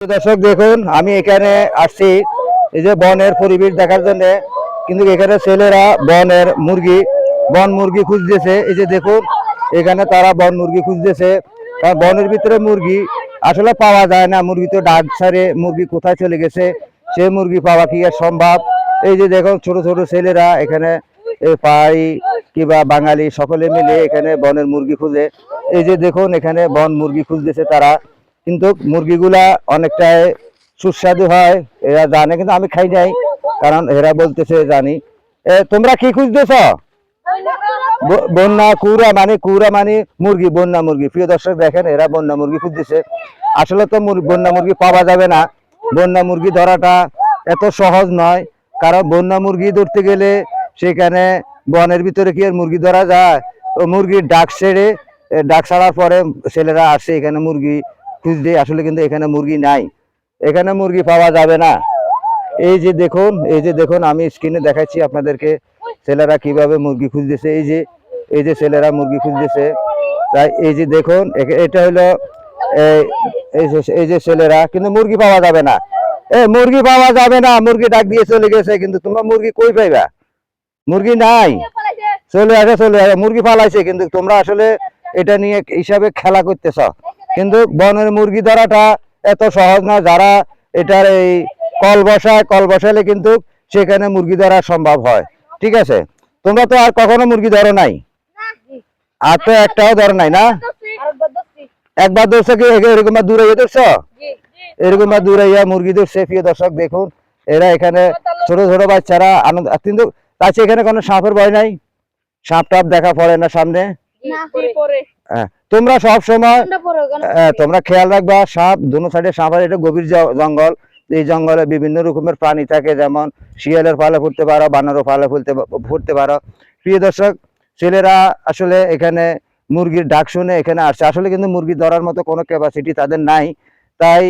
দর্শক, দেখুন, আমি এখানে আসছি এই যে বনের পরিবেশ দেখার জন্য। কিন্তু এখানে ছেলেরা বনের মুরগি, বন মুরগি খুঁজতেছে। এই যে দেখুন, এখানে তারা বন মুরগি খুঁজতেছে। কারণ বনের ভিতরে মুরগি আসলে পাওয়া যায় না। মুরগি তো ডাক ছাড়ে, মুরগি কোথায় চলে গেছে, সে মুরগি পাওয়া কি আর সম্ভব? এই যে দেখুন, ছোট ছোট ছেলেরা এখানে পাই কিংবা বাঙালি সকলে মিলে এখানে বনের মুরগি খুঁজে। এই যে দেখুন, এখানে বন মুরগি খুঁজতেছে তারা। কিন্তু মুরগিগুলা অনেকটাই সুস্বাদু হয় এরা জানে কিন্তু আমি খাই নাই কারণ এরা বলতেছে জানি। এ, তোমরা কি খুঁজতেছ? বন্যা কুড়া মানে কুড়া মানে মুরগি বন্যা মুরগি। প্রিয় দর্শক দেখেন এরা বন্যা মুরগি খুঁজতেছে। আসলে তো বন্যা মুরগি পাওয়া যাবে না। বন্যা মুরগি ধরাটা এত সহজ নয় কারণ বন্যা মুরগি ধরতে গেলে সেখানে বনের ভিতরে কি আর মুরগি ধরা যায়? ও মুরগির ডাক ছেড়ে ডাক ছাড়ার পরে ছেলেরা আসে এখানে মুরগি খুঁজতে আসলে কিন্তু এখানে মুরগি নাই। এখানে মুরগি পাওয়া যাবে না। এই যে দেখুন, এই যে দেখুন, আমি স্ক্রিনে দেখাচ্ছি আপনাদেরকে ছেলেরা কীভাবে মুরগি খুঁজতেছে। এই যে এই যে ছেলেরা মুরগি খুঁজতেছে। তাই এই যে দেখুন এটা হলো এই এই যে- এই যে ছেলেরা, কিন্তু মুরগি পাওয়া যাবে না। এ, মুরগি পাওয়া যাবে না, মুরগি ডাক দিয়ে চলে গেছে, কিন্তু তোমরা মুরগি কই পাইবা? মুরগি নাই। চলে আসে চলে আসে, মুরগি পালাইছে, কিন্তু তোমরা আসলে এটা নিয়ে হিসাবে খেলা করতেছ। কিন্তু বনের মুরগি ধরাটা এত সহজ না যারা এটার এই কল বসায় কল বসালে কিন্তু সেখানে মুরগি ধরা সম্ভব হয়। ঠিক আছে? তোমরা তো আর কখনো মুরগি ধরো নাই? আর তো একটাও ধরো নাই না? একবার ধরছো কি? এরকম বা দূরে গিয়ে ধরছো? এরকম বা দূরে ইয়া মুরগি ধরছে। প্রিয় দর্শক দেখুন এরা এখানে ছোট ছোট বাচ্চারা আনন্দ কিন্তু তাছে এখানে কোনো সাপের ভয় নাই? সাপ টাপ দেখা পড়ে না সামনে? হ্যাঁ, তোমরা সব সময় তোমরা খেয়াল রাখবা সাপ দুনো সাইডে সাপ আর এটা গভীর জঙ্গল। এই জঙ্গলে বিভিন্ন রকমের প্রাণী থাকে যেমন শিয়ালের পালে ফুটতে পারো বানরও পালে ফুলতে ফুটতে পারো। প্রিয় দর্শক ছেলেরা আসলে এখানে মুরগির ডাক শুনে এখানে আসছে। আসলে কিন্তু মুরগি ধরার মতো কোনো ক্যাপাসিটি তাদের নাই। তাই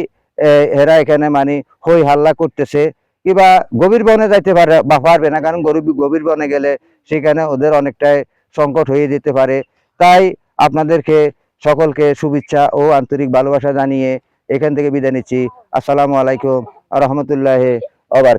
এরা এখানে মানে হই হাল্লা করতেছে। কিংবা গভীর বনে যাইতে পারে বা পারবে না কারণ গরিব গভীর বনে গেলে সেখানে ওদের অনেকটাই সংকট হয়ে যেতে পারে। তাই আপনাদেরকে সকলকে শুভেচ্ছা ও আন্তরিক ভালোবাসা জানিয়ে এখান থেকে বিদায় নিচ্ছি। আসসালামু আলাইকুম রহমতুল্লাহ আবার